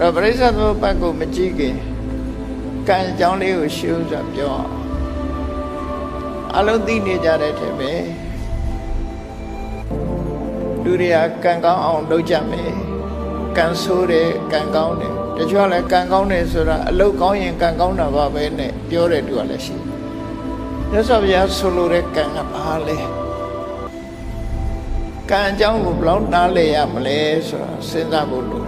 တော့ပရိစ္ဆေသမုပ္ပါဒ်ကိုမကြည့်ခင်ကံအကြောင်းလေးကိုရှင်းဥစွာပြောအောင်အလုံးသိနေကြတဲ့ထင်ပဲလူတွေကကံကောင်းအောင်လုပ်ကြမယ်ကံဆိုးတယ်ကံကောင်းတယ်တချို့ကလည်းကံကောင်းတယ်ဆိုတာအလုပ်ကောင်းရင်ကံကောင်းတာပါပဲနဲ့ပြောတဲ့သူကလည်းရှိတယ်မြတ်စွာဘုရားဆိုလိုတဲ့ကံကဘာလဲကံအကြောင်းကိုဘယ်လောက်နားလည်ရမလဲဆိုတာစဉ်းစားဖို့လိုတယ်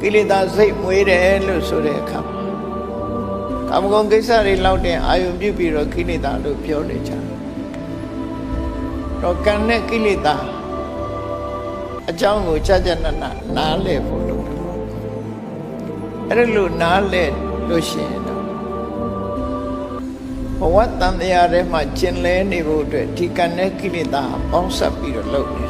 ကိလေသာစိတ်မွေးတယ်လို့ဆိုတဲ့အခါမှာကာမဂုဏ်ကိစ္စတွေလောက်တင်အာယုံပြုပြီးတော့ကိလေသာလို့ပြောနေကြတယ်တော့ကံနဲ့ကိလေသာအကြောင်းကိုကြာကြာနာနာနားလည်ဖို့လိုတယ်အဲ့ဒါလို့နားလည်လို့ရှိရင်တော့ဘဝတန်တရားထဲမှာကျင်လဲနေဖို့အတွက်ဒီကံနဲ့ကိလေသာပေါင်းစပ်ပြီးတော့လုပ်နေတာ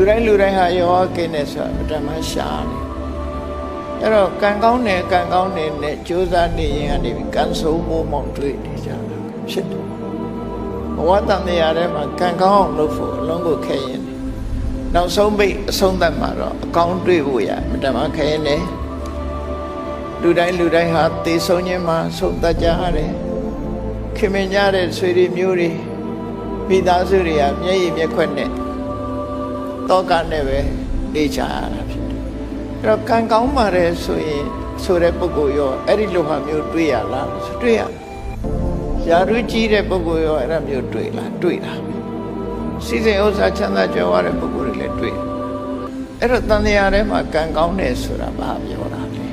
လူတိုင်းလူတိုင်းဟာယောဂကင်းနေဆိုတာအတ္တမရှားနေအဲ့တော့ကံကောင်းတယ်ကံကောင်းတယ်နဲ့ကြိုးစားနေရင်ကနေပြီးကံဆုံးမိုးမောင်တွေ့နေကြတာဖြစ်တယ်ဘဝတန်တရားထဲမှာကံကောင်းအောင်လုပ်ဖို့အလုံးကိုခဲရင်တယ်နောက်ဆုံးပိတ်အဆုံးသတ်မှာတော့အကောင်းတွေ့ဖို့ရမတမခဲရင်တယ်လူတိုင်းလူတိုင်းဟာသေဆုံးခြင်းမှာဆုံးသတ်ကြရတယ်ခင်မင်ကြတဲ့ဆွေတွေမျိုးတွေမိသားစုတွေကမျက်ရည်မျက်ခွက်နဲ့ တောကနဲ့ပဲနေချရတာဖြစ်တယ်အဲ့တော့ကံကောင်းပါတယ်ဆိုရင်ဆိုတဲ့ပုဂ္ဂိုလ်ရောအဲ့ဒီလိုဟာမျိုးတွေ့ရလားဆိုတွေ့ရရာထူးကြီးတဲ့ပုဂ္ဂိုလ်ရောအဲ့ဒါမျိုးတွေ့လားတွေ့တာစီစဉ်ဥစ္စာချမ်းသာကြွယ်ဝတဲ့ပုဂ္ဂိုလ်တွေလည်းတွေ့အဲ့တော့တန်တရားထဲမှာကံကောင်းတယ်ဆိုတာဘာပြောတာလဲ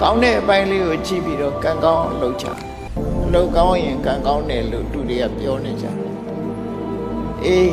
ကောင်းတဲ့အပိုင်းလေးကိုကြည့်ပြီးတော့ကံကောင်းအောင်လုပ်ကြအလုပ်ကောင်းရင်ကံကောင်းတယ်လို့သူတွေကပြောနေကြတယ်အေး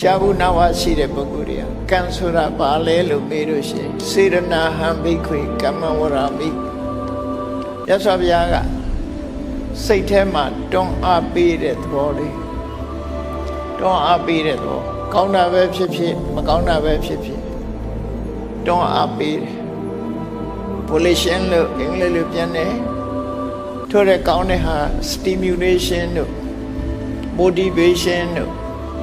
ကြာဘူးနာဝရှိတဲ့ပုဂ္ဂိုလ်တွေကကံဆိုတာဘာလဲလို့မေးလို့ရှိရင်စေရနာဟံဘိခွေကမ္မဝရမိရသော်ဘုရားကစိတ်ထဲမှာတွန်းအားပေးတဲ့သဘောလေးတွန်းအားပေးတဲ့သဘောကောင်းတာပဲဖြစ်ဖြစ်မကောင်းတာပဲဖြစ်ဖြစ်တွန်းအားပေးတယ် volition လို့အင်္ဂလိပ်လိုပြန်တယ်ထို့တဲ့ကောင်းတဲ့ဟာ stimulation တို့ motivation တို့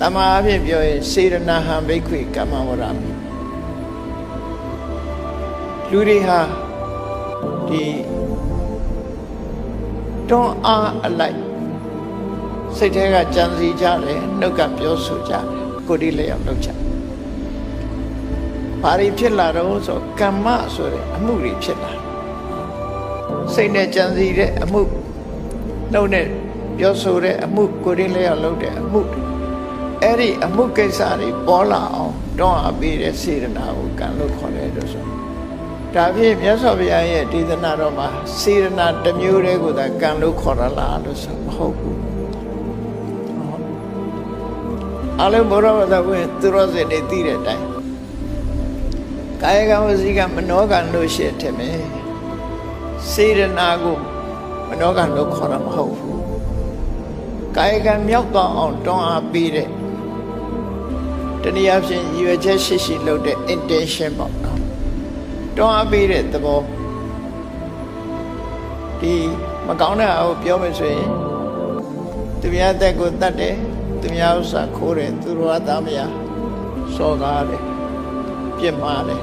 တမန်အဖြစ်ပြောရင်စေရနာဟံဘိက္ခွေကမ္မဝရမိလူတွေဟာဒီတွန်းအားအလိုက်စိတ်ထဲကကြံစီကြတယ်နှုတ်ကပြောဆိုကြတယ်ကိုယ်ဒီလည်းရောက်လုပ်ကြဘာတွေဖြစ်လာတော့ဆိုကမ္မဆိုတဲ့အမှုတွေဖြစ်လာစိတ်နဲ့ကြံစီတဲ့အမှုနှုတ်နဲ့ပြောဆိုတဲ့အမှုကိုယ်ဒီလည်းရောက်လုပ်တဲ့အမှု အဲ့ဒီအမှုကိစ္စတွေပေါ်လာအောင်တွန်းအားပေးတဲ့စေတနာကိုကံလို့ခေါ်တယ်လို့ဆိုဒါဖြင့်မြတ်စွာဘုရားရဲ့ဒေသနာတော်မှာစေတနာတစ်မျိုးတည်းကိုသာကံလို့ခေါ်ရလားလို့ဆိုမဟုတ်ဘူးအလုံးဘောရဝတဝင်သူရောစင်နေသိတဲ့အတိုင်းကာယကံဝစီကမနောကံလို့ရှိတယ်မယ်စေရနာကိုမနောကံလို့ခေါ်တာမဟုတ်ဘူးကာယကံမြောက်သွားအောင်တွန်းအားပေးတဲ့ တနည်းအားဖြင့်ရည်ရွယ်ချက်ရှိရှိလုပ်တဲ့ intention ပေါ့နော်တွန်းအားပေးတဲ့သဘောဒီမကောင်းတဲ့အကိုပြောမယ်ဆိုရင်သူများတက်ကိုတတ်တယ်သူများဥစ္စာခိုးတယ်သူတို့အသားမရစော်ကားတယ်ပြစ်မှားတယ်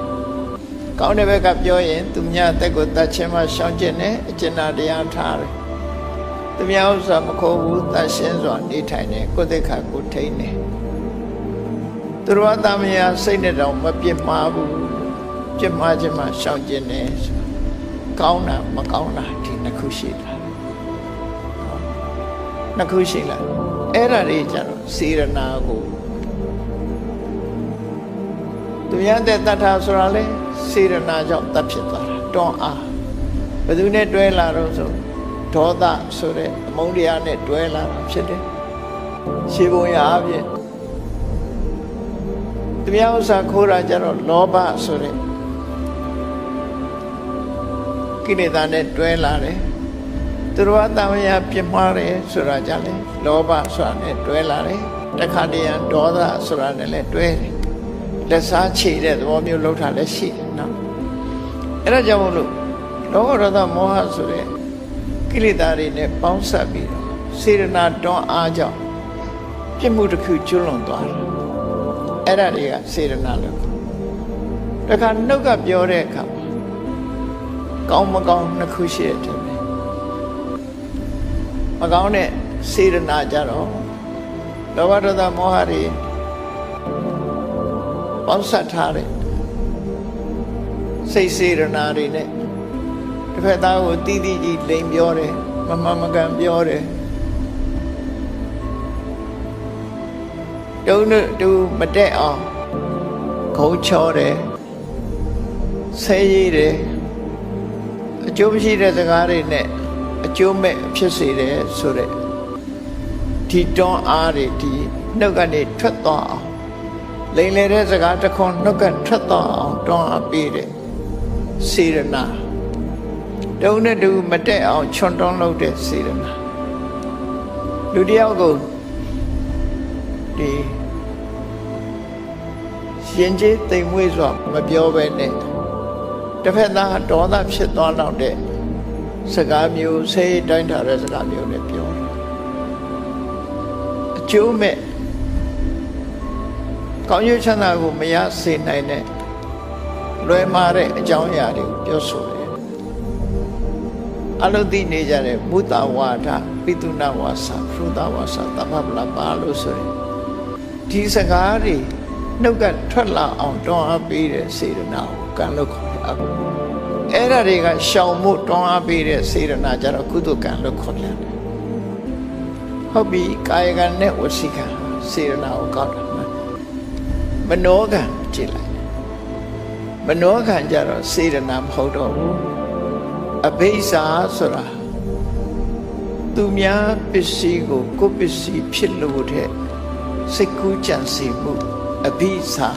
ကောင်းတဲ့ဘက်ကပြောရင်သူများတက်ကိုတတ်ခြင်းမှရှောင်ကျင်တယ်အကျဉ်းတရားထားတယ်သူများဥစ္စာမခိုးဘူးတတ်ရှင်းစွာနေထိုင်တယ်ကိုယ်သက်ခါကိုထိန်းတယ် သူတို့အသားမရစိတ်နဲ့တောင်မပြစ်မှားဘူးပြစ်မှားခြင်းမှရှောင်ကျင်တယ်ကောင်းတာမကောင်းတာဒီနှစ်ခုရှိတာနှစ်ခုရှိလားအဲ့ဒါတွေကြတော့စေရနာကိုသူများတဲ့တတ်တာဆိုတာလေစေရနာကြောင့်တတ်ဖြစ်သွားတာတွန်းအားဘယ်သူနဲ့တွဲလာတော့ဆိုဒေါသဆိုတဲ့အမုန်းတရားနဲ့တွဲလာတာဖြစ်တယ်ရှေးဘုံရအပြင် သူများဥစ္စာခိုးတာကြတော့လောဘဆိုတဲ့ကိလေသာနဲ့တွဲလာတယ်သူတော်အတမယပြင်းမှားတယ်ဆိုတာကြလေလောဘဆိုတာနဲ့တွဲလာတယ်တခါတည်းရဒေါသဆိုတာနဲ့လည်းတွဲတယ်လက်စားချေတဲ့သဘောမျိုးလောက်တာလည်းရှိတယ်နော်အဲ့ဒါကြောင့်မို့လို့လောဘဒေါသမောဟဆိုတဲ့ကိလေသာတွေနဲ့ပေါင်းစပ်ပြီးတော့စေရနာတွန်းအားကြောင့်ပြစ်မှုတစ်ခုကျွလွန်သွားတယ် အဲ့ဒါတွေကစေရနာလို့တခါနှုတ်ကပြောတဲ့အခါကောင်းမကောင်းနှစ်ခုရှိတယ်မကောင်းတဲ့စေရနာကြတော့လောဘဒေါသမောဟတွေပေါင်းစပ်ထားတဲ့စိတ်စေရနာတွေနဲ့တစ်ဖက်သားကိုတီးတီးကြီးလိန်ပြောတယ်မမမကန်ပြောတယ် တုံးတို့တူမတက်အောင်ခုံချောတယ်ဆဲရည်တယ်အကျိုးမရှိတဲ့စကားတွေနဲ့အကျိုးမဲ့ဖြစ်စေတယ်ဆိုတဲ့ဒီတွန်းအားတွေဒီနှုတ်ကနေထွက်သွားအောင်လိန်လေတဲ့စကားတစ်ခွန်းနှုတ်ကထွက်သွားအောင်တွန်းအားပေးတဲ့စေရနာတုံးနဲ့တူမတက်အောင်ချွန်တွန်းလုပ်တဲ့စေရနာလူတယောက်ကို ဒီရှင်ကျေးတိမ်မွေးစွာမပြောဘဲနဲ့တစ်ဖက်သားဒေါသဖြစ်သွားတော့တဲ့စကားမျိုးဆေးတိုင်းထားတဲ့စကားမျိုးနဲ့ပြောတယ်အကျိုးမဲ့ကောင်းကျိုးချမ်းသာကိုမရစေနိုင်တဲ့လွယ်မာတဲ့အကြောင်းအရာတွေကိုပြောဆိုတယ်အလုသိနေကြတဲ့မုတဝါဒပိတုနာဝါစာဖရုဒဝါစာတပပလပါလို့ဆိုရင် ဒီစကားတွေနှုတ်ကထွက်လာအောင်တွန်းအားပေးတဲ့စေတနာကိုကံလို့ခေါ်တယ်အဲ့ဒါတွေကရှောင်မှုတွန်းအားပေးတဲ့စေရနာကြတော့ကုသကံလို့ခေါ်ပြန်တယ်ဟုတ်ပြီကာယကံနဲ့ဝစီကံစေရနာကိုကောက်တာမနောကံကြည့်လိုက်မနောကံကြတော့စေရနာမဟုတ်တော့ဘူးအဘိဇာဆိုတာသူများပစ္စည်းကိုကိုယ်ပစ္စည်းဖြစ်လို့တဲ့ စိတ်ကူးကြံစီမှုအဘိဇာ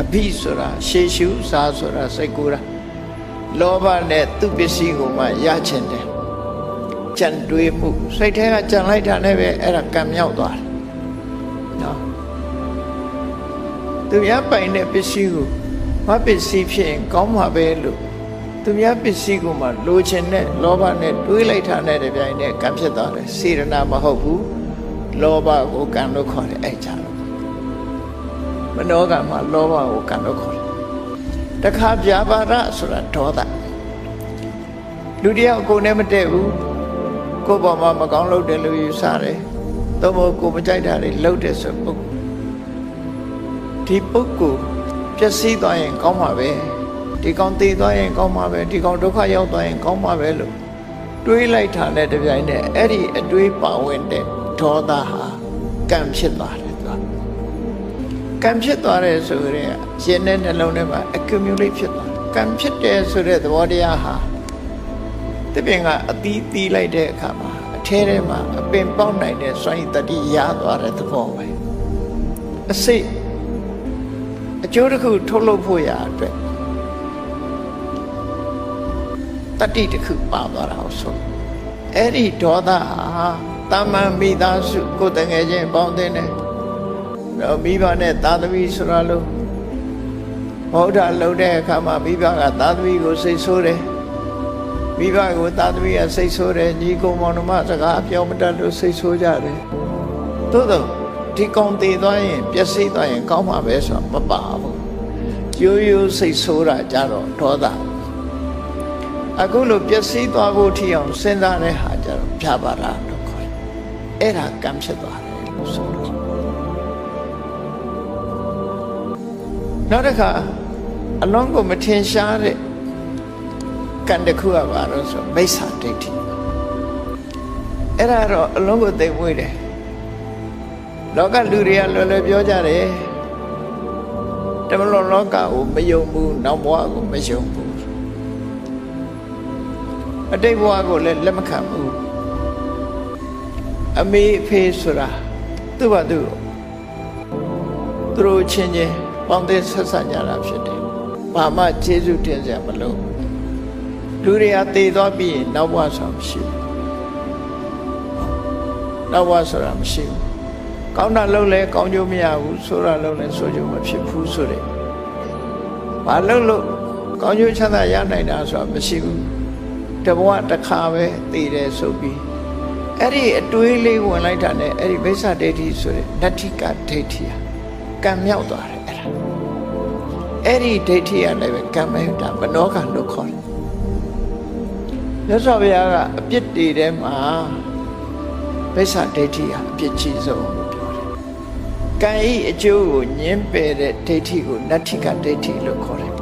အဘိဆိုတာရှေရှုစာဆိုတာစိတ်ကူးတာလောဘနဲ့သူပစ္စည်းကိုမှရချင်တယ်ကြံတွေးမှုစိတ်ထဲကကြံလိုက်တာနဲ့ပဲအဲ့ဒါကံမြောက်သွားတယ်နော်သူများပိုင်တဲ့ပစ္စည်းကိုမပစ္စည်းဖြစ်ရင်ကောင်းမှာပဲလို့သူများပစ္စည်းကိုမှလိုချင်တဲ့လောဘနဲ့တွေးလိုက်တာနဲ့တပြိုင်နက်ကံဖြစ်သွားတယ်စေရနာမဟုတ်ဘူး လောဘကိုကံလို့ခေါ်တယ်အဲ့ကြတော့မနောကမှာလောဘကိုကံလို့ခေါ်တယ်တခါပြာပါဒဆိုတာဒေါသလူတယောက်ကိုယ်နဲ့မတည့်ဘူးကိုယ့်ဘောမှာမကောင်းလုပ်တယ်လို့ယူဆတယ်သို့မဟုတ်ကိုမကြိုက်တာတွေလှုပ်တဲ့ဆိုပုဂ္ဂိုလ်ဒီပုဂ္ဂိုလ်ပျက်စီးသွားရင်ကောင်းမှာပဲဒီကောင်တည်သွားရင်ကောင်းမှာပဲဒီကောင်ဒုက္ခရောက်သွားရင်ကောင်းမှာပဲလို့တွေးလိုက်တာနဲ့တပြိုင်နက်အဲ့ဒီအတွေးပါဝင်တဲ့ ဒေါသဟာကံဖြစ်သွားတယ်သူကကံဖြစ်သွားတယ်ဆိုကြတဲ့ရှင်တဲ့နှလုံးထဲမှာ accumulate ဖြစ်သွားတယ်ကံဖြစ်တယ်ဆိုတဲ့သဘောတရားဟာတပင်ကအတီးတီးလိုက်တဲ့အခါမှာအထဲထဲမှာအပင်ပေါက်နိုင်တဲ့စွမ်းရည်တတိရသွားတဲ့သဘောပဲအစိတ်အကျိုးတစ်ခုထုတ်လုပ်ဖို့ရအတွက်တတိတစ်ခုပါသွားတာဟုတ်ဆိုအဲ့ဒီဒေါသဟာ တာမန်မိသားစုကိုယ်တငယ်ချင်းပေါင်းတဲ့နဲ့တော့မိဘနဲ့သာသမီဆိုတာလို့ဘုရားလှုပ်တဲ့အခါမှာမိဘကသာသမီကိုစိတ်ဆိုးတယ်မိဘကိုသာသမီကစိတ်ဆိုးတယ်ညီကိုမောင်နှမစကားပြောမတတ်လို့စိတ်ဆိုးကြတယ်သို့တော့ဒီကောင်တည်သွားရင်ပျက်စီးသွားရင်ကောင်းမှာပဲဆိုတော့မပါဘူးရိုးရိုးစိတ်ဆိုးတာကြတော့ဒေါသအခုလိုပျက်စီးသွားဖို့ထီအောင်စဉ်းစားတဲ့ဟာကြတော့ဖြာပါတာလို့ခေါ်တယ် အဲ့ဒါကံဖြစ်သွားတယ်လို့ဆိုလို့နောက်တစ်ခါအလုံးကိုမထင်ရှားတဲ့ကံတစ်ခုကပါတော့ဆိုမိစ္ဆာဒိဋ္ဌိအဲ့ဒါတော့အလုံးကိုသိမ့်မွေးတယ်လောကလူတွေကလွယ်လွယ်ပြောကြတယ်တမလွန်လောကကိုမယုံဘူးနောက်ဘဝကိုမယုံဘူးအတိတ်ဘဝကိုလည်းလက်မခံဘူး အမေအဖေဆိုတာသူ့ဘာသူသူတို့ချင်းချင်းပေါင်းတဲ့ဆက်ဆံကြတာဖြစ်တယ်ဘာမှကျေးဇူးတင်စရာမလိုလူတွေကတည်သွားပြီးရင်နောက်ဘဝဆိုတာမရှိဘူးနောက်ဘဝဆိုတာမရှိဘူးကောင်းတာလုပ်လဲကောင်းကျိုးမရဘူးဆိုးတာလုပ်လဲဆိုးကျိုးမဖြစ်ဘူးဆိုတဲ့ဘာလုပ်လို့ကောင်းကျိုးချမ်းသာရနိုင်တာဆိုတာမရှိဘူးတဘဝတစ်ခါပဲတည်တယ်ဆိုပြီး အဲ့ဒီအတွေးလေးဝင်လိုက်တာနဲ့အဲ့ဒီမိစ္ဆာဒိဋ္ဌိဆိုတဲ့နတ္ထိကဒိဋ္ဌိဟာကံမြောက်သွားတယ်အဲ့ဒါအဲ့ဒီဒိဋ္ဌိကလည်းပဲကံမဲ့တာမနောကလို့ခေါ်တယ်မြတ်စွာဘုရားကအပြစ်တွေထဲမှာမိစ္ဆာဒိဋ္ဌိဟာအပြစ်ကြီးဆုံးလို့ပြောတယ်ကံဤအကျိုးကိုညှင်းပယ်တဲ့ဒိဋ္ဌိကိုနတ္ထိကဒိဋ္ဌိလို့ခေါ်တယ်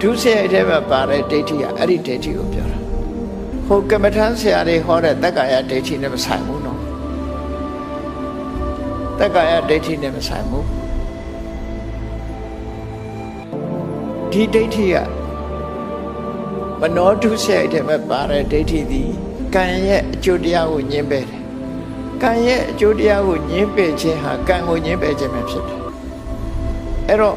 ဒုစရိုက်ထဲမှာပါတဲ့ဒိဋ္ဌိကအဲ့ဒီဒိဋ္ဌိကိုပြောတာ ဟိုကမ္မထမ်းဆရာတွေဟောတဲ့တက္ကာယဒိဋ္ဌိနဲ့မဆိုင်ဘူးနော်တက္ကာယဒိဋ္ဌိနဲ့မဆိုင်ဘူးဒီဒိဋ္ဌိကမနောဒုစရိုက်ထဲမှာပါတဲ့ဒိဋ္ဌိသည်ကံရဲ့အကျိုးတရားကိုညှင်းပယ်တယ်ကံရဲ့အကျိုးတရားကိုညှင်းပယ်ခြင်းဟာကံကိုညှင်းပယ်ခြင်းပဲဖြစ်တယ်အဲ့တော့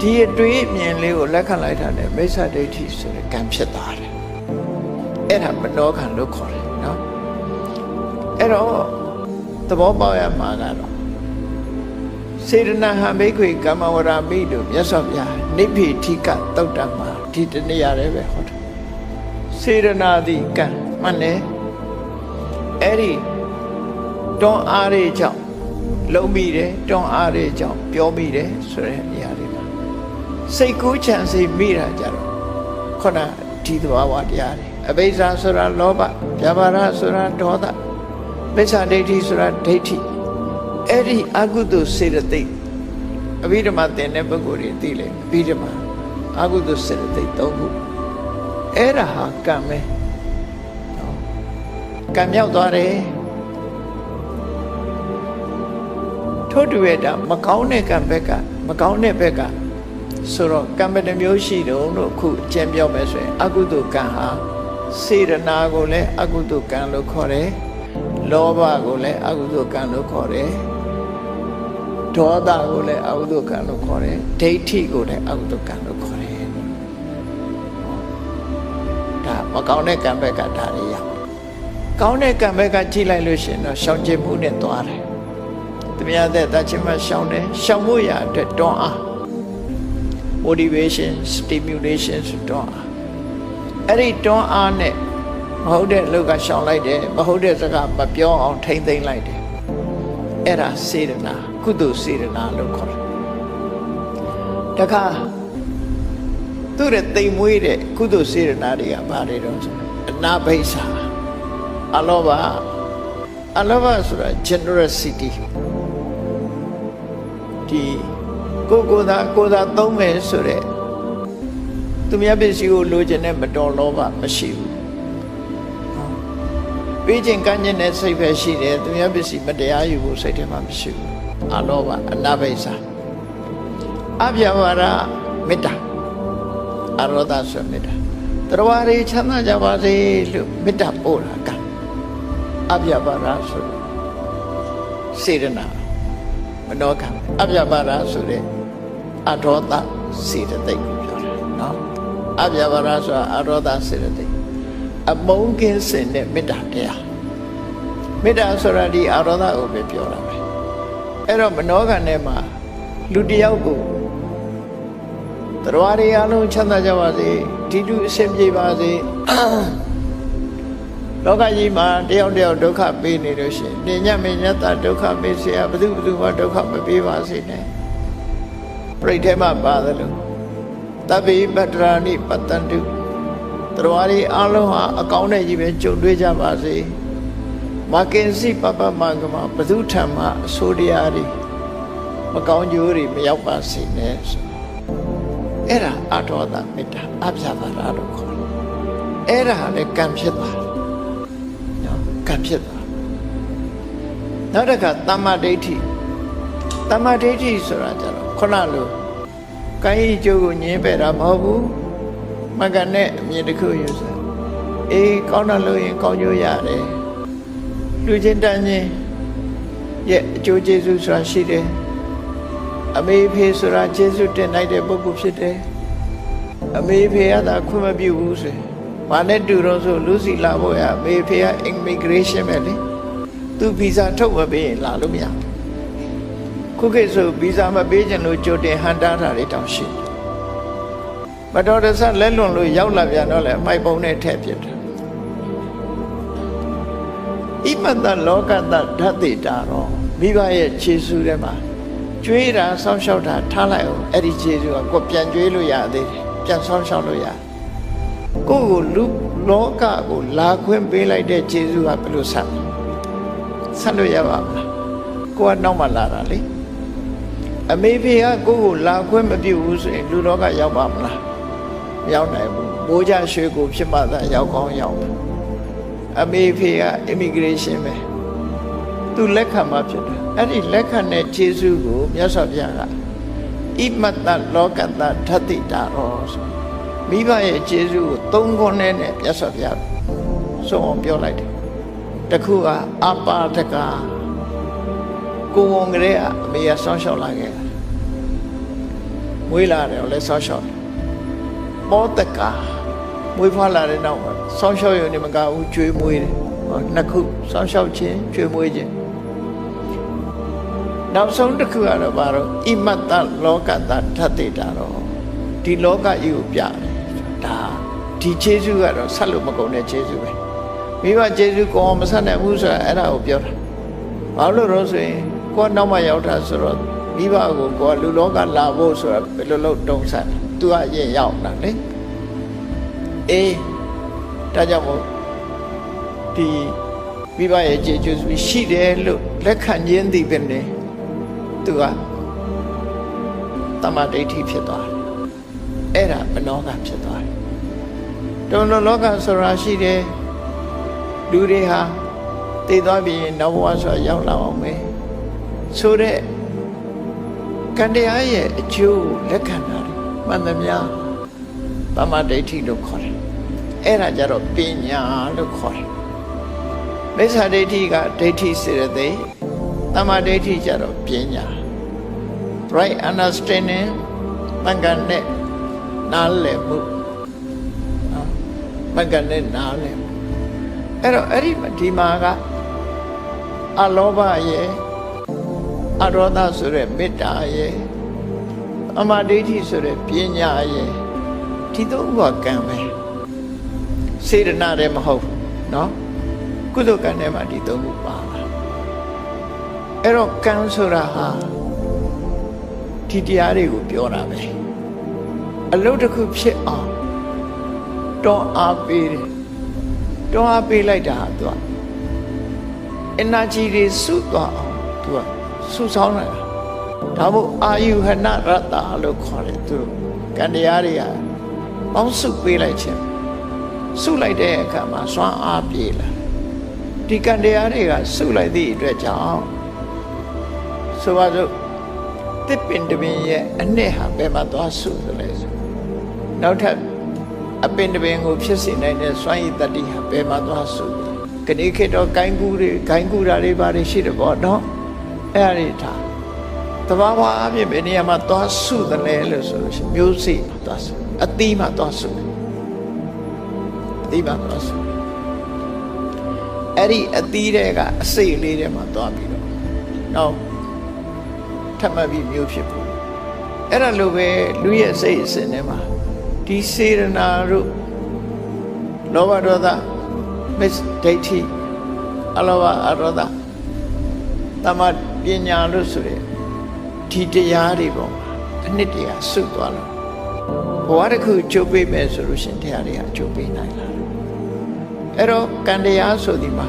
ဒီအတွေးအမြင်လေးကိုလက်ခံလိုက်တာနဲ့မိစ္ဆာဒိဋ္ဌိဆိုတဲ့ကံဖြစ်သွားတယ်အဲ့ဒါမနောခံလို့ခေါ်တယ်နော်အဲ့တော့သဘောပေါက်ရမှာကတော့စေတနာဟံဘိက္ခွေကမ္မဝရမိတို့မြတ်စွာဘုရားနိဗ္ဗိထိကတုတ်တမှာဒီတနေ့ရတယ်ပဲဟောတယ်စေတနာသည်ကံမှန်တယ်အဲ့ဒီတွန်းအားတွေကြောင့်လုံးမိတယ်တွန်းအားတွေကြောင့်ပြောမိတယ်ဆိုတဲ့အရာတွေပါ စိတ်ကူးချမ်းစိတ်မိတာကြတော့ခုနဒီသဘာဝတရားတွေအဘိဇ္ဇာဆိုတာလောဘဗျာပါဒဆိုတာဒေါသမိစ္ဆာဒိဋ္ဌိဆိုတာဒိဋ္ဌိအဲ့ဒီအကုသိုလ်စေတသိက်အဘိဓမ္မာသင်တဲ့ပုဂ္ဂိုလ်တွေသိလေအဘိဓမ္မာအကုသိုလ်စေတသိက်၃ခုအဲ့ဒါဟာကံပဲနော်ကံမြောက်သွားတယ်ထို့တူရဲ့ဒါမကောင်းတဲ့ကံဘက်ကမကောင်းတဲ့ဘက်က ဆိုတော့ကံဘယ်နှမျိုးရှိတုံးလို့အခုအကျဉ်းပြောမယ်ဆိုရင် အကုသိုလ်ကံဟာစေရနာကိုလည်းအကုသိုလ်ကံလို့ခေါ်တယ်လောဘကိုလည်းအကုသိုလ်ကံလို့ခေါ်တယ်ဒေါသကိုလည်းအကုသိုလ်ကံလို့ခေါ်တယ်ဒိဋ္ဌိကိုလည်းအကုသိုလ်ကံလို့ခေါ်တယ်ဒါမကောင်းတဲ့ကံဘက်ကဒါတွေရကောင်းတဲ့ကံဘက်ကကြည့်လိုက်လို့ရှိရင်တော့ရှောင်ကျဉ်မှုနဲ့သွားတယ်သူများတဲ့တချင်းမှရှောင်တယ်ရှောင်ဖို့ရအတွက်တွန်းအား motivation stimulation ဆိုတွန်းအားအဲ့ဒီတွန်းအားနဲ့မဟုတ်တဲ့လူကရှောင်လိုက်တယ်မဟုတ်တဲ့စကားမပြောအောင်ထိမ့်သိမ့်လိုက်တယ်အဲ့ဒါစေတနာကုသိုလ်စေတနာလို့ခေါ်တယ်တခါသူ့ရဲ့တိမ်မွေးတဲ့ကုသိုလ်စေတနာတွေကဘာတွေတော့ဆိုအနာဘိဆာအလောဘအလောဘဆိုတာ generosity ဒီ ကိုကိုသာကိုသာသုံးမယ်ဆိုတဲ့သူများပစ္စည်းကိုလိုချင်တဲ့မတော်လောဘမရှိဘူးပေးခြင်းကမ်းခြင်းနဲ့စိတ်ပဲရှိတယ်သူများပစ္စည်းမတရားယူဖို့စိတ်ထဲမှာမရှိဘူးအလောဘအနာဘိဆာအပြဝရမေတ္တာအရောဒဆိုမေတ္တာတရားရီချမ်းသာကြပါစေလို့မေတ္တာပို့တာကအပြဝရဆိုစေရနာမနောကအပြပါရဆိုတဲ့ အထောသစေတသိက်ကိုပြောတာနော်အပြပါရဆိုတာအထောသစေတသိက်အမုန်းကင်းစင်တဲ့မေတ္တာတရားမေတ္တာဆိုတာဒီအထောသကိုပဲပြောတာပဲအဲ့တော့မနောကနဲ့မှာလူတစ်ယောက်ကိုတရားတွေအလုံးချမ်းသာကြပါစေဒီလူအဆင်ပြေပါစေလောကကြီးမှာတယောက်တယောက်ဒုက္ခပေးနေလို့ရှိရင်နေညမေညတာဒုက္ခပေးเสียဘယ်သူဘယ်သူမှဒုက္ခမပေးပါစေနဲ့ ပြိဋ္ဌဲမှာပါတယ်လို့တပိပတ္တရာနိပတ္တန္တုတရားရီအလုံးဟာအကောင်းတဲ့ကြီးပဲကြုံတွေ့ကြပါစေမကင်စီပပမကမဘယ်သူထံမှအဆိုးတရားတွေမကောင်းကျိုးတွေမရောက်ပါစေနဲ့ဆိုအဲ့ဒါအထောတာမေတ္တာအပြပါရလို့ခေါ်တယ်အဲ့ဒါလည်းကံဖြစ်သွားတယ်နော်ကံဖြစ်သွားနောက်တစ်ခါတမ္မာဒိဋ္ဌိတမ္မာဒိဋ္ဌိဆိုတာကြတော့ ခုနလိုကိုင်းကြီးကျိုးကိုညင်းပယ်တာမဟုတ်ဘူးမကနဲ့အမြင်တစ်ခုယူစားအေးကောင်းတာလို့ရင်ကောင်းကျိုးရတယ်လူချင်းတန်းချင်းရဲ့အကျိုးကျေးဇူးဆိုတာရှိတယ်အမေဖေဆိုတာကျေးဇူးတင်လိုက်တဲ့ပုဂ္ဂိုလ်ဖြစ်တယ်အမေဖေကသာခွင့်မပြုဘူးဆိုဘာနဲ့တူတော့ဆိုလူစီလာဖို့ရအမေဖေက immigration ပဲလေသူဗီဇာထုတ်မပေးရင်လာလို့မရ ခုခေတ်ဆိုဗီဇာမပေးချင်လို့ကြိုတင်ဟန်တားတာတွေတောင်ရှိတယ်မတော်တဆလက်လွန်လို့ရောက်လာပြန်တော့လေအမိုက်ပုံနဲ့ထည့်ပြစ်တယ်ဣမတလောကတဓာတိတာတော့မိဘရဲ့ခြေဆူထဲမှာကျွေးတာဆောင်းလျှောက်တာထားလိုက်အောင်အဲ့ဒီခြေဆူကကိုပြန်ကျွေးလို့ရသေးတယ်ပြန်ဆောင်းလျှောက်လို့ရကိုယ့်ကိုလူလောကကိုလာခွင့်ပေးလိုက်တဲ့ခြေဆူကဘယ်လိုဆက်ဆက်လို့ရပါမလားကိုကနောက်မှလာတာလေ အမေဖေကကိုယ့်ကိုလာခွင့်မပြုဘူးဆိုရင်လူလောကရောက်ပါမလားမရောက်နိုင်ဘူးမိုးကြရွှေကိုဖြစ်မှသာရောက်ကောင်းရောက်မယ်အမေဖေက immigration ပဲသူလက်ခံမှဖြစ်တယ်အဲ့ဒီလက်ခံတဲ့ခြေဆုကိုမြတ်စွာဘုရားကဣမတ္တလောကတ္တဓတ္တိတာရောဆိုမိဘရဲ့ခြေဆုကိုသုံးခွန်းနဲ့မြတ်စွာဘုရားဆုံးအောင်ပြောလိုက်တယ်တခုကအပါဒက ကိုဝန်ကလေးကအမေကဆောင်းလျှောက်လာခဲ့တာမွေးလာတယ်လည်းဆောင်းလျှောက်ပောတကမွေးဖွားလာတဲ့နောက်မှာဆောင်းလျှောက်ရုံနဲ့မကဘူးကျွေးမွေးတယ်ဟောနှစ်ခုဆောင်းလျှောက်ခြင်းကျွေးမွေးခြင်းနောက်ဆုံးတစ်ခုကတော့ဘာတော့ဣမတ္တလောကတ္တဓတ္တိတာတော့ဒီလောကကြီးကိုပြတယ်ဒါဒီခြေဆုကတော့ဆက်လို့မကုန်တဲ့ခြေဆုပဲမိဘခြေဆုကောင်းမဆက်နိုင်ဘူးဆိုတာအဲ့ဒါကိုပြောတာဘာလို့လို့ဆိုရင် ကိုယ်နောက်မှရောက်တာဆိုတော့မိဘကိုကိုယ်လူလောကလာဖို့ဆိုတာဘယ်လိုလုပ်တုံးဆက်သူကအရင်ရောက်တာလေအေးဒါကြောင့်မို့ဒီမိဘရဲ့ခြေကျူးရှိတယ်လို့လက်ခံခြင်းသည်ပဲနေသူကတမ္မာဒိဋ္ဌိဖြစ်သွားတယ်အဲ့ဒါမနောကဖြစ်သွားတယ်တုံလုံးလောကဆိုတာရှိတယ်လူတွေဟာတည်သွားပြီးနောက်ဘဝဆိုတာရောက်လာအောင်ပဲ ဆိုတဲ့ကံတရားရဲ့အကျိုးလက်ခံတာမှန်သမျှတမ္မာဒိဋ္ဌိလို့ခေါ်တယ်အဲ့ဒါကြတော့ပညာလို့ခေါ်တယ်မိစ္ဆာဒိဋ္ဌိကဒိဋ္ဌိစေရသိက်တမ္မာဒိဋ္ဌိကြတော့ပညာ right understanding တန်ကန်နဲ့နားလည်မှုနော်တန်ကန်နဲ့နားလည်မှုအဲ့တော့အဲ့ဒီဒီမှာကအလောဘရဲ့မ အရောဒဆိုတဲ့မေတ္တာရဲ့အမဒိဋ္ဌိဆိုတဲ့ပညာရဲ့ဒီသုံးခုကကံပဲစေတနာလည်းမဟုတ်နော်ကုသကံထဲမှာဒီသုံးခုပါလာအဲ့တော့ကံဆိုတာဟာဒီတရားတွေကိုပြောတာပဲအလုပ်တစ်ခုဖြစ်အောင်တောင်းအားပေးတယ်တောင်းအားပေးလိုက်တာဟာသူက energy တွေစုသွားအောင်သူက စုဆောင်းလိုက်တာဒါမို့အာယုဟနရတ္တာလို့ခေါ်တယ်သူတို့ကံတရားတွေကပေါင်းစုပေးလိုက်ခြင်းစုလိုက်တဲ့အခါမှာစွမ်းအားပြေလာဒီကံတရားတွေကစုလိုက်သည့်အတွက်ကြောင့်ဆိုပါစို့တစ်ပင်တပင်ရဲ့အနှစ်ဟာဘယ်မှာသွားစုသလဲဆိုနောက်ထပ်အပင်တပင်ကိုဖြစ်စေနိုင်တဲ့စွမ်းရည်တတ္တိဟာဘယ်မှာသွားစုလဲခဏခေတ်တော့ဂိုင်းကူးတွေဂိုင်းကူးတာတွေဘာတွေရှိတယ်ပေါ့နော် အဲ့ဒါတွေထားတဘာဝအပြင်ဘယ်နေရာမှာသွားစုသလဲလို့ဆိုလို့ရှိရင်မျိုးစေ့မှာသွားစုအသီးမှာသွားစုတယ်အသီးမှာသွားစုအဲ့ဒီအသီးတွေကအစိတ်လေးတွေမှာသွားပြီးတော့နောက်ထပ်မှတ်ပြီးမျိုးဖြစ်ဖို့အဲ့ဒါလိုပဲလူရဲ့စိတ်အစဉ်ထဲမှာဒီစေရနာတို့လောဘဒေါသမစ္စဒိဋ္ဌိအလောဘအရောဒတမ ပညာလို့ဆိုရယ်ဒီတရားတွေပေါ့အနှစ်တည်းဆုတ်သွားလို့ဘဝတစ်ခုကျုပ်ပေးမယ်ဆိုလို့ရှင်တရားတွေကကျုပ်ပေးနိုင်လားအဲ့တော့ကံတရားဆိုဒီမှာ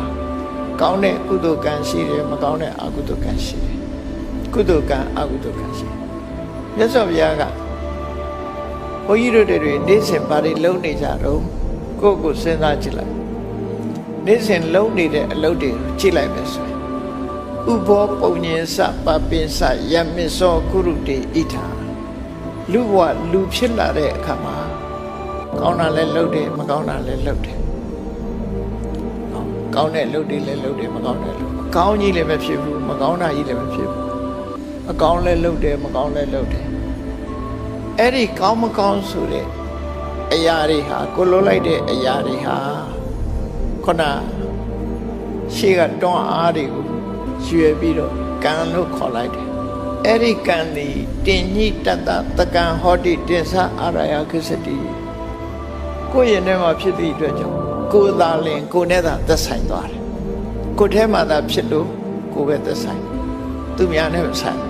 ကောင်းတဲ့ကုသိုလ်ကံရှိတယ်မကောင်းတဲ့အကုသိုလ်ကံရှိတယ်ကုသိုလ်ကံအကုသိုလ်ကံရှိတယ်မြတ်စွာဘုရားကဘုန်းကြီးတို့တွေနေ့စဉ်ဘာတွေလုပ်နေကြတော့ကိုယ့်ကိုယ်စဉ်းစားကြည့်လိုက်နေ့စဉ်လုံးနေတဲ့အလုပ်တွေကြည့်လိုက်မယ်ဆိုရင် ဥဘောပုံညင်စပပင်စယမစ္စောကုရုတေဣထာလူဘဝလူဖြစ်လာတဲ့အခါမှာကောင်းတာလည်းလုပ်တယ်မကောင်းတာလည်းလုပ်တယ်နော်ကောင်းတဲ့လုပ်တွေလည်းလုပ်တယ်မကောင်းတဲ့လုပ်အကောင်းကြီးလည်းမဖြစ်ဘူးမကောင်းတာကြီးလည်းမဖြစ်ဘူးအကောင်းလည်းလုပ်တယ်မကောင်းလည်းလုပ်တယ်အဲ့ဒီကောင်းမကောင်းဆိုတဲ့အရာတွေဟာကိုလိုလိုက်တဲ့အရာတွေဟာခုနရှေ့ကတွန်းအားတွေကို ရွယ်ပြီးတော့ကံလို့ခေါ်လိုက်တယ်အဲ့ဒီကံဒီတင်ညိတတတကံဟောတိတင်္ဆအာရယခိစတိကိုယ့်ရင်ထဲမှာဖြစ်သည့်အတွက်ကြောင့်ကိုယ်သာလင်ကိုယ်နဲ့သာသက်ဆိုင်သွားတယ်ကိုယ်ထဲမှာသာဖြစ်လို့ကိုယ်ပဲသက်ဆိုင်သူများနဲ့မဆိုင်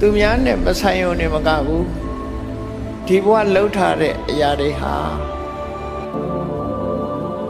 သူများနဲ့မဆိုင်ုံနဲ့မကဘူးဒီဘဝလှုပ်ထားတဲ့အရာတွေဟာ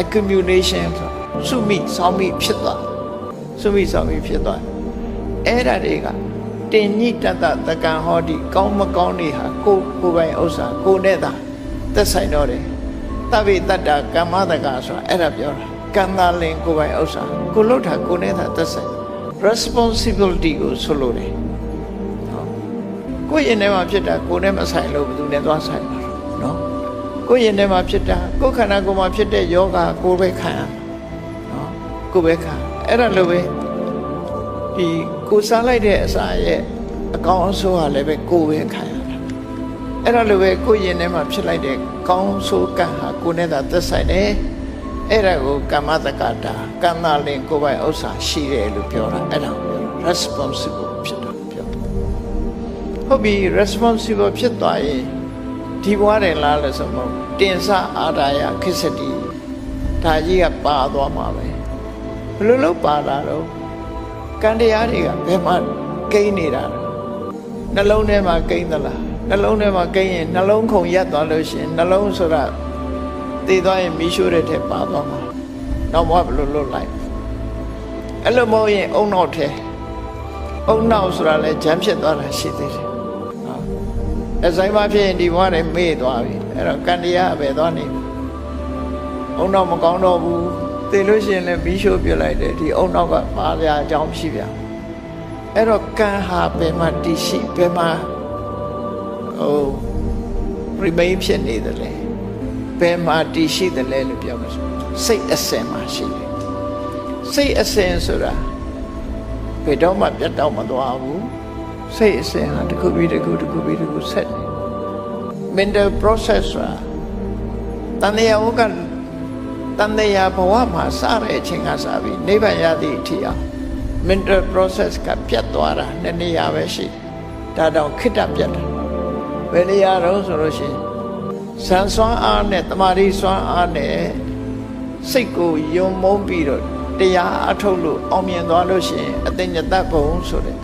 accumulation ဆိုစုမိစောင်းမိဖြစ်သွားစုမိစောင်းမိဖြစ်သွားအဲ့ဒါတွေကတင်ညိတတတကံဟောဒီကောင်းမကောင်းတွေဟာကိုကိုယ်ပိုင်ဥစ္စာကိုနဲ့သာသက်ဆိုင်တော့တယ်တဗ္ဗေတတ္တကမ္မတကဆိုတာအဲ့ဒါပြောတာကံသာလင်ကိုယ်ပိုင်ဥစ္စာကိုလှုပ်တာကိုနဲ့သာသက်ဆိုင် responsibility ကိုဆိုလိုတယ်ကိုယ့်ရင်ထဲမှာဖြစ်တာကိုနဲ့မဆိုင်လို့ဘယ်သူနဲ့သွားဆိုင်မှာနော် ကိုယ်ရင်ထဲမှာဖြစ်တာကိုယ်ခန္ဓာကိုယ်မှာဖြစ်တဲ့ယောဂကိုယ်ပဲခံရနော်ကိုယ်ပဲခံအဲ့ဒါလိုပဲဒီကိုယ်စားလိုက်တဲ့အစာရဲ့အကောင်းအဆိုးဟာလည်းပဲကိုယ်ပဲခံရတာအဲ့ဒါလိုပဲကိုယ်ရင်ထဲမှာဖြစ်လိုက်တဲ့ကောင်းဆိုးကံဟာကိုယ်နဲ့သာသက်ဆိုင်တယ်အဲ့ဒါကိုကမ္မတက္ကတာကံသာလင်ကိုယ်ပိုင်ဥစ္စာရှိတယ်လို့ပြောတာအဲ့ဒါကိုပြော responsible ဖြစ်တာပြောဟုတ်ပြီ responsible ဖြစ်သွားရင် ဒီဘွားတယ်လားလို့ဆိုမို့တင်စအာဒါယခစ္စတိဒါကြီးကပါသွားမှာပဲဘယ်လိုလုပ်ပါလာတော့ကံတရားတွေကဘယ်မှာကိန်းနေတာလဲနှလုံးထဲမှာကိန်းသလားနှလုံးထဲမှာကိန်းရင်နှလုံးခုန်ရက်သွားလို့ရှိရင်နှလုံးဆိုတာတည်သွားရင်မီးရှို့တဲ့ထက်ပါသွားမှာတော့ဘဝဘယ်လိုလွတ်လိုက်အဲ့လိုမဟုတ်ရင်အုံနောက်ထဲအုံနောက်ဆိုတာလဲဂျမ်းဖြစ်သွားတာရှိသေးတယ်ဟုတ် အဆိုင်မဖြစ်ရင်ဒီဘဝနဲ့မေ့သွားပြီအဲ့တော့ကံတရားပဲသွားနေပြီအုံနောက်မကောင်းတော့ဘူးတည်လို့ရှိရင်လည်းမီးရှို့ပြစ်လိုက်တယ်ဒီအုံနောက်ကပါရအကြောင်းရှိပြန်အဲ့တော့ကံဟာဘယ်မှာတည်ရှိဘယ်မှာဟို remain ဖြစ်နေတယ်လဲဘယ်မှာတည်ရှိတယ်လဲလို့ပြောမှာဆိုစိတ်အစဉ်မှာရှိတယ်စိတ်အစဉ်ဆိုတာဘယ်တော့မှပြတ်တော့မသွားဘူး စိတ်အစဉ်ဟာတစ်ခုပြီးတစ်ခုတစ်ခုပြီးတစ်ခုဆက်နေ mental process ဆိုတာတန်တရားဝကတန်တရားဘဝမှာစတဲ့အချိန်ကစပြီးနိဗ္ဗာန်ရသည့်အထိအောင် mental process ကပြတ်သွားတာနှစ်နေရာပဲရှိတယ်ဒါတော့ခိတ္တပြတ်တာဘယ်နေရာတော့ဆိုလို့ရှိရင်စံစွမ်းအားနဲ့တမာရီစွမ်းအားနဲ့စိတ်ကိုယုံမုန်းပြီးတော့တရားအထုတ်လို့အောင်မြင်သွားလို့ရှိရင်အသိဉာဏ်ဘုံဆိုတဲ့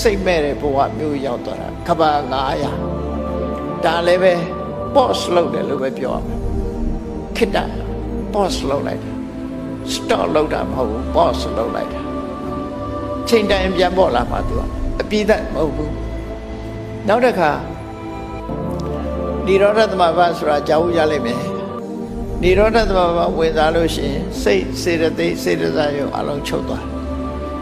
စိတ်မဲ့တဲ့ဘဝမျိုးရောက်သွားတာကဘာ900ဒါလည်းပဲ pause လုပ်တယ်လို့ပဲပြောရမယ်ခိတ္တ pause လုပ်လိုက်တာ stop လုပ်တာမဟုတ်ဘူး pause လုပ်လိုက်တာချိန်တိုင်းပြန်ပေါ်လာမှသူကအပြည့်သက်မဟုတ်ဘူးနောက်တစ်ခါនិရောဓသမဘာဆိုတာကြောက်ရလိမ့်မယ်និရောဓသမဘာဝင်စားလို့ရှိရင်စိတ်စေတသိက်စေတစာရုံအလုံးချုပ်သွားတ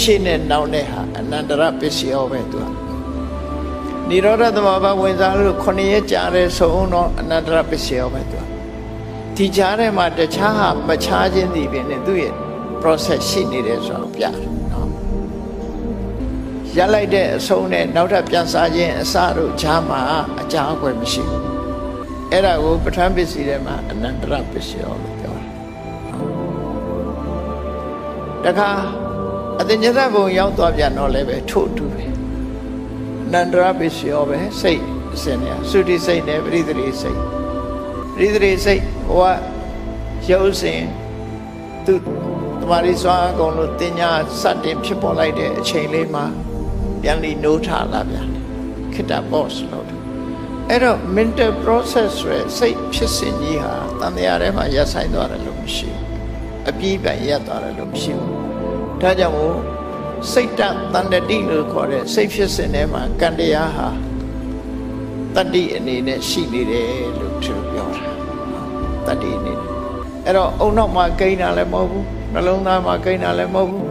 ရှေ့နဲ့နောက်နဲ့ဟာအနန္တရပစ္စယောပဲသူကនិရောဓသမဘာဝင်စားလို့ခုနှစ်ရက်ကြာတဲ့ဆုံးတော့အနန္တရပစ္စယောပဲသူကဒီကြားထဲမှာတခြားဟာမခြားခြင်းဒီပင်နဲ့သူ့ရဲ့ process ရှိနေတယ်ဆိုတော့ပြတယ်နော်ရလိုက်တဲ့အဆုံးနဲ့နောက်ထပ်ပြန်စားခြင်းအစတို့ဈာမှာအကြာအကွယ်မရှိဘူးအဲ့ဒါကိုပဋ္ဌာန်းပစ္စည်းထဲမှာအနန္တရပစ္စယောလို့ပြောတယ်တခါ အတင်ညတဘုံရောက်သွားပြန်တော့လည်းပဲထို့တူပဲအနန္တရပစ္စယောပဲစိတ်အစဉ်နဲ့သုတိစိတ်နဲ့ပရိသေရိစိတ်ပရိသေရိစိတ်ဟိုကရုပ်စဉ်သူတမာရီစွာအကုန်လို့တင်ညာစတင်ဖြစ်ပေါ်လိုက်တဲ့အချိန်လေးမှာပြန်လီနိုးထလာပြန်တယ်ခိတ္တ boss လို့တယ်အဲ့တော့ mental process ဆိုရယ်စိတ်ဖြစ်စဉ်ကြီးဟာတန်တရားထဲမှာရပ်ဆိုင်သွားတယ်လို့မရှိဘူးအပြည့်ပိုင်ရပ်သွားတယ်လို့မရှိဘူး ဒါကြောင့်မို့စိတ်တတန်တတိလို့ခေါ်တဲ့စိတ်ဖြစ်စဉ်ထဲမှာကံတရားဟာတတ္တိအနေနဲ့ရှိနေတယ်လို့သူပြောတာတတ္တိအနေနဲ့အဲ့တော့အုံနောက်မှာကိန်းတာလည်းမဟုတ်ဘူးနှလုံးသားမှာကိန်းတာလည်းမဟုတ်ဘူး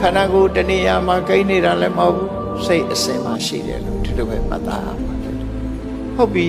ခန္ဓာကိုယ်တဏှာမှာကိန်းနေတာလည်းမဟုတ်ဘူးစိတ်အစဉ်မှာရှိတယ်လို့ဒီလိုပဲမှတ်သားရမှာဖြစ်တယ်ဟုတ်ပြီ